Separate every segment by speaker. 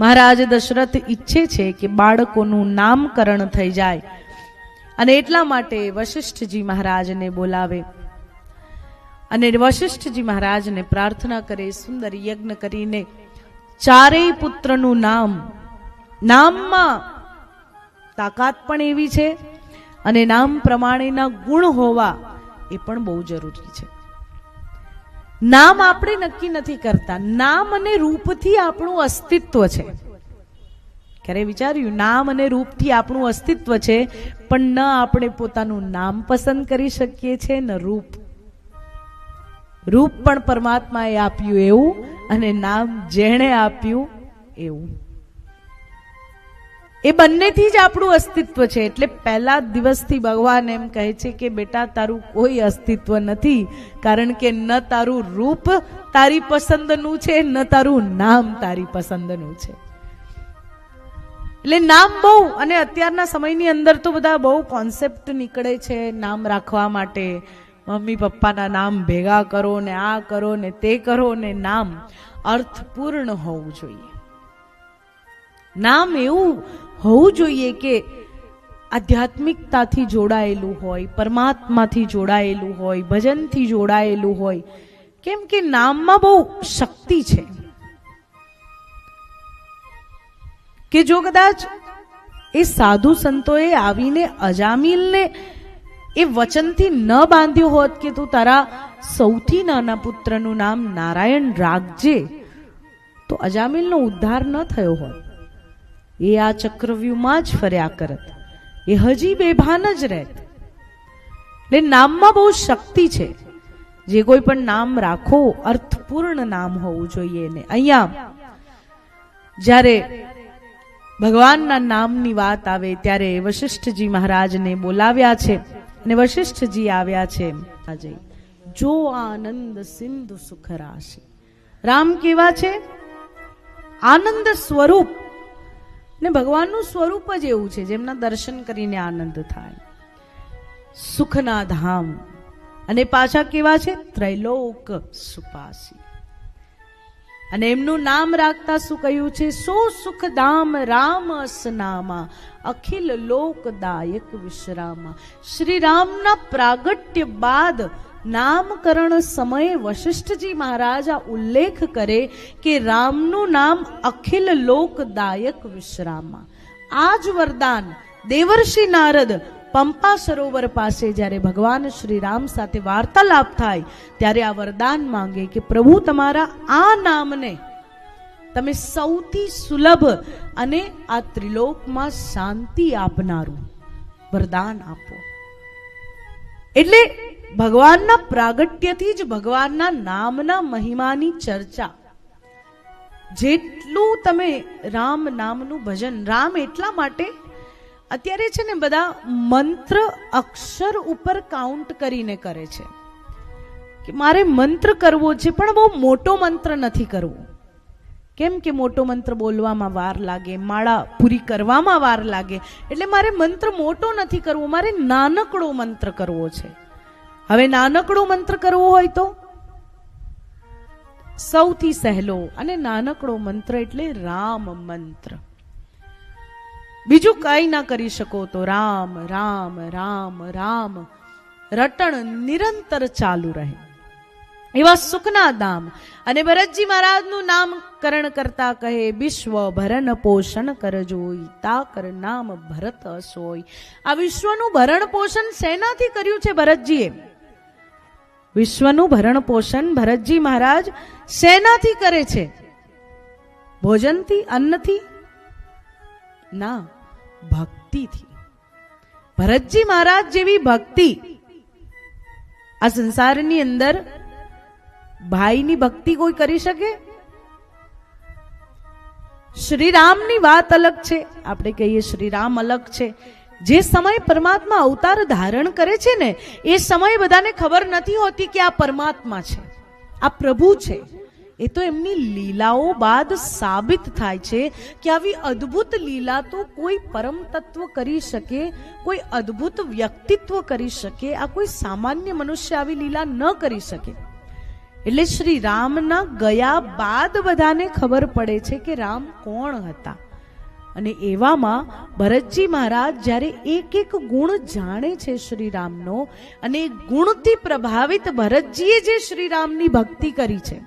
Speaker 1: મહારાજ દશરથ ઈચ્છે છે કે બાળકોનું નામકરણ થઈ જાય અને એટલા માટે વશિષ્ઠજી મહારાજને બોલાવે. અને વશિષ્ઠજી મહારાજને પ્રાર્થના કરે, સુંદર યજ્ઞ કરીને ચારેય પુત્રનું નામ, નામમાં તાકાત પણ એવી છે અને નામ પ્રમાણેના ગુણ હોવા એ પણ બહુ જરૂરી છે. નામ આપણે નક્કી નથી કરતા. નામ અને રૂપથી આપણું અસ્તિત્વ છે. ક્યારે વિચાર્યું? નામ અને રૂપથી આપણું અસ્તિત્વ છે, પણ ન આપણે પોતાનું નામ પસંદ કરી શકીએ છીએ ન રૂપ. રૂપ પણ પરમાત્માએ આપ્યું એવું અને નામ જેણે આપ્યું એવું. એ બંનેથી જ આપણું અસ્તિત્વ છે. એટલે પહેલા દિવસથી ભગવાન એમ કહે છે કે, બેટા, તારું કોઈ અસ્તિત્વ નથી, કારણ કે ન તારું રૂપ તારી પસંદનું છે, ન તારું નામ તારી પસંદનું છે. એટલે નામ બહુ, અને અત્યારના સમયની અંદર તો બધા બહુ કોન્સેપ્ટ નીકળે છે નામ રાખવા માટે. મમ્મી, પપ્પાના નામ ભેગા કરો ને આ કરો ને તે કરો ને નામ અર્થપૂર્ણ હોવું જોઈએ. નામ એવું હોવું જોઈએ કે આધ્યાત્મિકતાથી જોડાયેલું હોય, પરમાત્માથી જોડાયેલું હોય, ભજનથી જોડાયેલું હોય. કેમ કે નામમાં બહુ શક્તિ છે. કે જો કદાચ એ સાધુ સંતોએ આવીને અજામિલને એ વચનથી ન બાંધ્યું હોત કે તું તારા સૌથી નાના પુત્રનું નામ નારાયણ રાખજે, તો અજામિલનો ઉદ્ધાર ન થયો હોત. એ આ ચક્રવ્યૂહમાં જ ફર્યા કરત. એ હજી બેભાન જ રહેત. એટલે નામમાં બહુ શક્તિ છે. જે કોઈ પણ નામ રાખો, અર્થપૂર્ણ નામ હોવું જોઈએ ને અહીંયા, જ્યારે ભગવાનના નામની વાત આવે, ત્યારે વશિષ્ઠજી મહારાજને બોલાવ્યા છે અને વશિષ્ઠજી આવ્યા છે. આજે, જો આનંદ સિંધુ સુખ રાશિ. રામ કેવા છે? આનંદ સ્વરૂપ ને ભગવાનનું સ્વરૂપ જ એવું છે, જેમના દર્શન કરીને આનંદ થાય. સુખના ધામ. અને પાછા કેવા છે? ત્રૈલોક સુપાસી. અને એમનું નામ રાખતા શું કહ્યું છે? સો સુખધામ રામ અસનામા અખિલ લોકદાયક વિશ્રામા. શ્રી રામના પ્રાગટ્ય બાદ નામકરણ સમયે વશિષ્ઠજી મહારાજ આ ઉલ્લેખ કરે કે રામનું નામ અખિલ લોકદાયક વિશ્રામમાં. આ જ વરદાન દેવર્ષિ નારદ પંપા સરોવર પાસે જ્યારે ભગવાન શ્રી રામ સાથે વાર્તાલાપ થાય, ત્યારે આ વરદાન માંગે કે પ્રભુ તમારા આ નામને તમે સૌથી સુલભ અને આ ત્રિલોકમાં શાંતિ આપનારું વરદાન આપો. એટલે ભગવાનના પ્રાગટ્યથી જ ભગવાનના નામના મહિમાની ચર્ચા. જેટલું તમે રામ નામનું ભજન, રામ એટલા માટે અત્યારે છે ને બધા મંત્ર અક્ષર ઉપર કાઉન્ટ કરીને કરે છે. કે મારે મંત્ર કરવો છે, પણ બહુ મોટો મંત્ર નથી કરવો. કેમ કે મોટો મંત્ર બોલવામાં વાર લાગે, માળા પૂરી કરવામાં વાર લાગે. એટલે મારે મંત્ર મોટો નથી કરવો, મારે નાનકડો મંત્ર કરવો છે. હવે નાનકડો મંત્ર કરવો હોય તો? સૌથી સહેલો અને નાનકડો મંત્ર એટલે રામ મંત્ર. બીજું કઈ ના કરી શકો તો રામ રામ રામ રામ. રટણ નિરંતર ચાલુ રહે. એવા સુખના ધામ અને ભરતજી મહારાજનું નામકરણ કરતા કહે, વિશ્વ ભરણ પોષણ કરજોઈ તાકર નામ ભરત સોય. આ વિશ્વનું ભરણ પોષણ શેનાથી કર્યું છે ભરતજીએ? વિશ્વનું ભરણ પોષણ ભરતજી મહારાજ શેનાથી કરે છે. ભોજનથી, અન્નથી? ના, ભક્તિથી. ભરતજી મહારાજ જેવી ભક્તિ આ સંસારની અંદર ભાઈની ભક્તિ કોઈ કરી શકે? શ્રીરામની વાત અલગ છે. આપણે કહીએ શ્રીરામ અલગ છે. જે સમય પરમાત્મા અવતાર ધારણ કરે છે ને, એ સમય બધાને ખબર નથી હોતી કે આ પરમાત્મા છે. આ પ્રભુ છે. એ તો એમની લીલાઓ બાદ સાબિત થાય છે કે આવી અદ્ભુત લીલા તો કોઈ પરમ તત્વ કરી શકે, કોઈ અદ્ભુત વ્યક્તિત્વ કરી શકે, આ કોઈ સામાન્ય મનુષ્ય આવી લીલા ન કરી શકે. એટલે શ્રી રામના ગયા બાદ બધાને ખબર પડે છે કે રામ કોણ હતા. અને એવામાં ભરતજી મહારાજ જ્યારે એક એક ગુણ જાણે છે શ્રી રામનો અને ગુણથી પ્રભાવિત ભરતજીએ જે શ્રી રામની ભક્તિ કરી છે.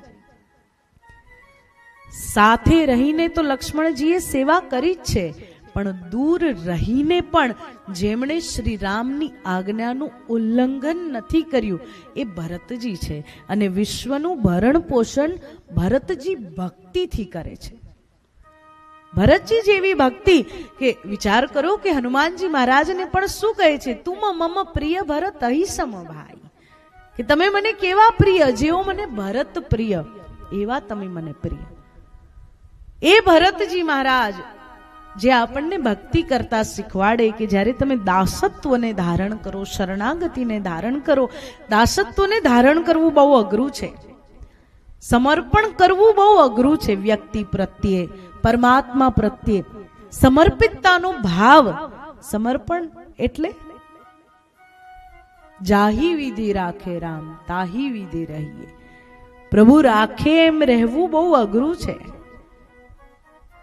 Speaker 1: સાથે રહીને તો લક્ષ્મણજીએ સેવા કરી જ છે, પણ દૂર રહીને પણ જેમણે શ્રી રામની આજ્ઞાનું ઉલ્લંઘન નથી કર્યું, એ ભરતજી છે. અને વિશ્વનું ભરણ પોષણ ભરતજી ભક્તિથી કરે છે. ભરતજી જેવી ભક્તિ કે વિચાર કરો કે હનુમાનજી મહારાજને પણ શું કહે છે? તું મમ પ્રિય ભરત અહિસમ ભાઈ. કે તમે મને કેવા પ્રિય? જેવો મને ભરત પ્રિય, એવા તમે મને પ્રિય. એ ભરતજી મહારાજ, જે આપણને ભક્તિ કરતા શીખવાડે કે જ્યારે તમે દાસત્વને ધારણ કરો, શરણાગતિને ધારણ કરો, દાસત્વને ધારણ કરવું બહુ અઘરું છે. સમર્પણ કરવું બહુ અઘરું છે વ્યક્તિ પ્રત્યે, પરમાત્મા પ્રત્યે. સમર્પિતતાનો ભાવ, સમર્પણ એટલે જાહી વિધિ રાખે રામ, તાહી વિધિ રહીએ. પ્રભુ રાખે એમ રહેવું બહુ અઘરું છે.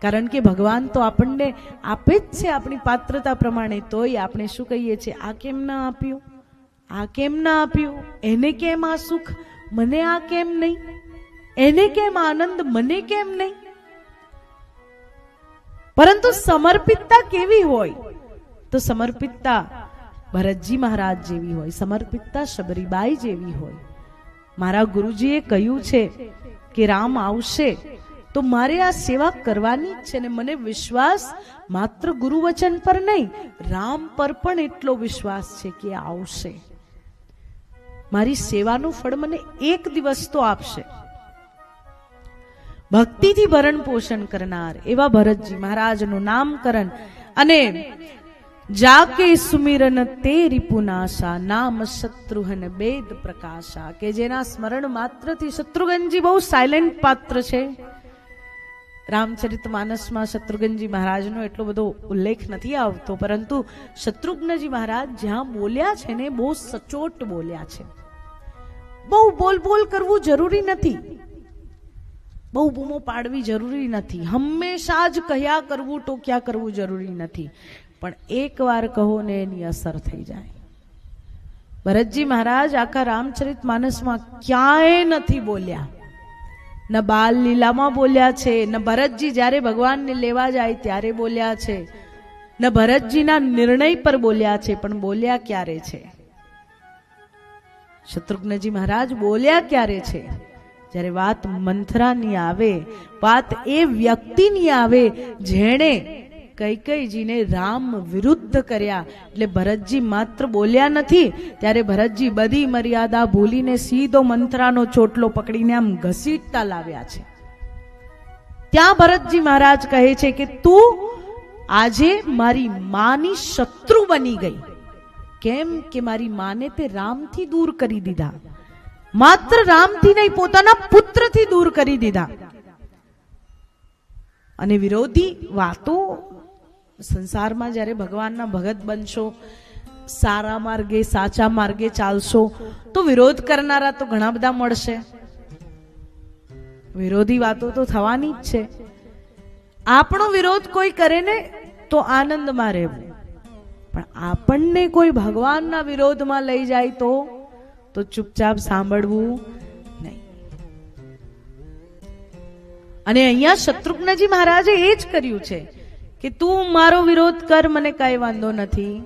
Speaker 1: કારણ કે ભગવાન તો આપણને આપે જ છે આપણી પાત્રતા પ્રમાણે, તોય આપણે શું કહીએ છીએ? આ કેમ ના આપ્યું? આ કેમ ના આપ્યું? એને કેમ આ સુખ? મને આ કેમ નહીં? એને કેમ આનંદ, મને કેમ નહીં? પરંતુ સમર્પિતતા કેવી હોય? તો સમર્પિતતા ભરતજી મહારાજ જેવી હોય, સમર્પિતતા શબરીબાઈ જેવી હોય. મારા ગુરુજીએ કહ્યું છે કે રામ આવશે તો મારે આ સેવા કરવાની જ છે ને મને વિશ્વાસ માત્ર ગુરુ વચન પર નહીં, રામ પર પણ એટલો વિશ્વાસ છે કે આવશે. મારી સેવાનું ફળ મને એક દિવસ તો આપશે. ભક્તિથી ભરણ પોષણ કરનાર એવા ભરતજી મહારાજનું નામકરણ અને જાકે સુમિરન તે રિપુનાશા, નામ શત્રુહન બેદ પ્રકાશા, કે જેના સ્મરણ માત્રથી શત્રુઘ્નજી બહુ સાયલેન્ટ પાત્ર છે. રામચરિત માનસમાં શત્રુઘ્નજી મહારાજનો એટલો બધો ઉલ્લેખ નથી આવતો, પરંતુ શત્રુઘ્નજી મહારાજ જ્યાં બોલ્યા છે ને બહુ સચોટ બોલ્યા છે. બહુ બોલ બોલ કરવું જરૂરી નથી. બહુ બૂમો પાડવી જરૂરી નથી. હંમેશા જ કહ્યા કરવું, ટોક્યા કરવું જરૂરી નથી. પણ એક વાર કહો ને એની અસર થઈ જાય. ભરતજી મહારાજ આખા રામચરિત માનસમાં ક્યાંય નથી બોલ્યા. ન બાલ લીલામાં બોલ્યા છે, ન ભરતજી જ્યારે ભગવાનને લેવા જાય ત્યારે બોલ્યા છે. ન ભરતજીના નિર્ણય પર બોલ્યા છે, પણ બોલ્યા ક્યારે છે? શત્રુઘ્નજી મહારાજ બોલ્યા ક્યારે છે? જ્યારે વાત મંથરાની આવે, વાત એ વ્યક્તિની આવે, જેણે કૈકઈજીને રામ વિરુદ્ધ કર્યા. એટલે ભરતજી માત્ર બોલ્યા નથી, ત્યારે ભરતજી બધી મર્યાદા ભૂલીને સીધો મંત્રાનો ચોટલો પકડીને આમ ઘસીટતા લાવ્યા છે. ત્યાં ભરતજી મહારાજ કહે છે કે, તું આજે મારી માની શત્રુ બની ગઈ. કેમ કે મારી માને તે રામથી દૂર કરી દીધા. માત્ર રામથી નહીં પોતાના પુત્રથી દૂર કરી દીધા. અને વિરોધી વાતો, સંસારમાં જ્યારે ભગવાનના ભગત બનશો, સારા માર્ગે, સાચા માર્ગે ચાલશો, તો વિરોધ કરનારા તો ઘણા બધા મળશે. વિરોધી વાતો તો થવાની જ છે. આપણો વિરોધ કોઈ કરે ને તો આનંદમાં રહેવું. પણ આપણને કોઈ ભગવાનના વિરોધમાં લઈ જાય તો તો ચૂપચાપ સાંભળવું નહીં. અને અહીંયા શત્રુઘ્નજી મહારાજે એ જ કર્યું છે કે તું મારો વિરોધ કર, મને કઈ વાંધો નથી.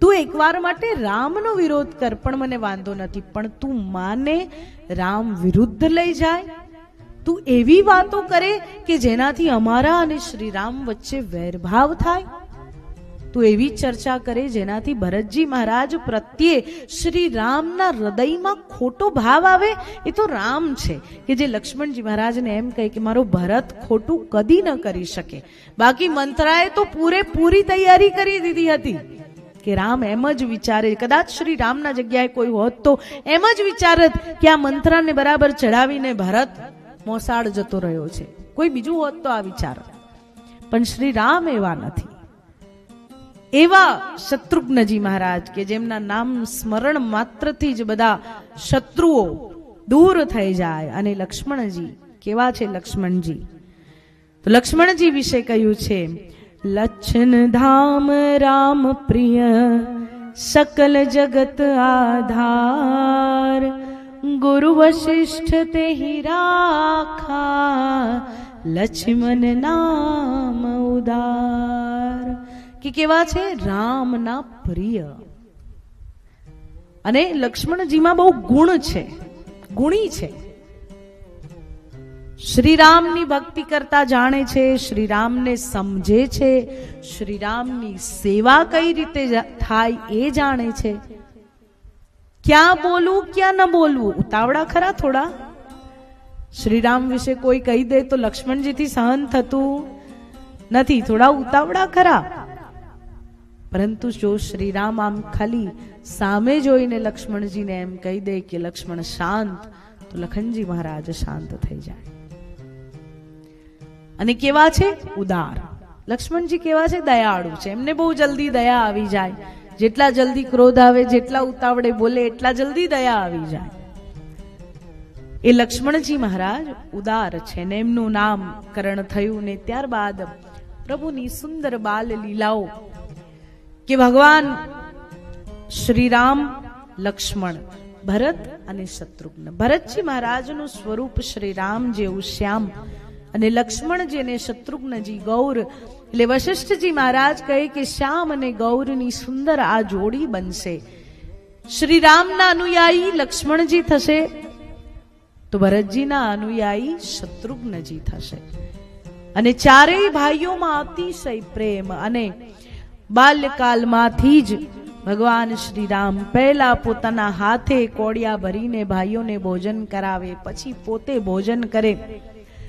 Speaker 1: તું એકવાર માટે રામનો વિરોધ કર, પણ મને વાંધો નથી. પણ તું માને રામ વિરુદ્ધ લઈ જાય. તું એવી વાતો કરે કે જેનાથી અમારા અને શ્રી રામ વચ્ચે વેરભાવ થાય. તું એવી ચર્ચા કરે જેનાથી ભરતજી મહારાજ પ્રત્યે શ્રી રામના હૃદયમાં ખોટો ભાવ આવે, એ તો રામ છે, કે જે લક્ષ્મણજી મહારાજને એમ કહે કે મારો ભરત ખોટું કદી ન કરી શકે. બાકી મંત્રાએ તો પૂરેપૂરી તૈયારી કરી દીધી હતી, કે રામ એમ જ વિચારે, કદાચ શ્રી રામના જગ્યાએ કોઈ હોત તો એમ જ વિચારત કે આ મંત્રાને બરાબર ચડાવીને ભરત મોસાળ જતો રહ્યો છે. કોઈ બીજું હોત તો આ વિચાર. પણ શ્રી રામ એવા નથી. એવા શત્રુઘ્નજી મહારાજ કે જેમના નામ સ્મરણ માત્રથી જ બધા શત્રુઓ દૂર થઈ જાય અને લક્ષ્મણજી, કેવા છે લક્ષ્મણજી? તો લક્ષ્મણજી વિશે કહ્યું છે, લચ્છન ધામ રામ પ્રિય, સકલ જગત આધાર. ગુરુ વશિષ્ઠ તે રાખા, લક્ષ્મણ નામ ઉદાર. કે કેવા છે? રામના પ્રિય. અને લક્ષ્મણજીમાં બહુ ગુણ છે. ગુણી છે. શ્રીરામની ભક્તિ કરતા જાણે છે, શ્રીરામને સમજે છે, શ્રીરામની સેવા કઈ રીતે થાય એ જાણે છે. ક્યાં બોલવું, ક્યાં ન બોલવું? ઉતાવળા ખરા થોડા. શ્રીરામ વિશે કોઈ કહી દે તો લક્ષ્મણજીથી સહન થતું નથી. થોડા ઉતાવળા ખરા. પરંતુ જો શ્રીરામ આમ ખાલી સામે જોઈને લક્ષ્મણજીને એમ કહી દે કે લક્ષ્મણ શાંત, તો લખનજી મહારાજ શાંત થઈ જાય. અને કેવા છે? ઉદાર. લક્ષ્મણજી કેવા છે? દયાળુ છે. એમને બહુ જલ્દી દયા આવી જાય. જેટલા જલ્દી ક્રોધ આવે, જેટલા ઉતાવળે બોલે, એટલા જલ્દી દયા આવી જાય. એ લક્ષ્મણજી મહારાજ ઉદાર છે ને એમનું નામ કરણ થયું ને ત્યારબાદ પ્રભુની સુંદર બાલ લીલાઓ કે ભગવાન, શ્રીરામ, લક્ષ્મણ, ભરત અને શત્રુઘ્ન. ભરતજી મહારાજનું સ્વરૂપ શ્રીરામ જેવું શ્યામ અને લક્ષ્મણ જેને શત્રુઘ્નજી ગૌર. એટલે વશિષ્ઠજી મહારાજ કહે કે શ્યામ અને ગૌરની સુંદર આ જોડી બનશે. શ્રીરામના અનુયાયી લક્ષ્મણજી થશે, તો ભરતજીના અનુયાયી શત્રુઘ્નજી થશે. અને ચારેય ભાઈઓમાં અતિશય પ્રેમ અને બાલ્યકાલમાંથી જ ભગવાન શ્રી રામ પહેલા પોતાના હાથે કોડિયા ભરીને ભાઈઓને ભોજન કરાવે, પછી પોતે ભોજન કરે.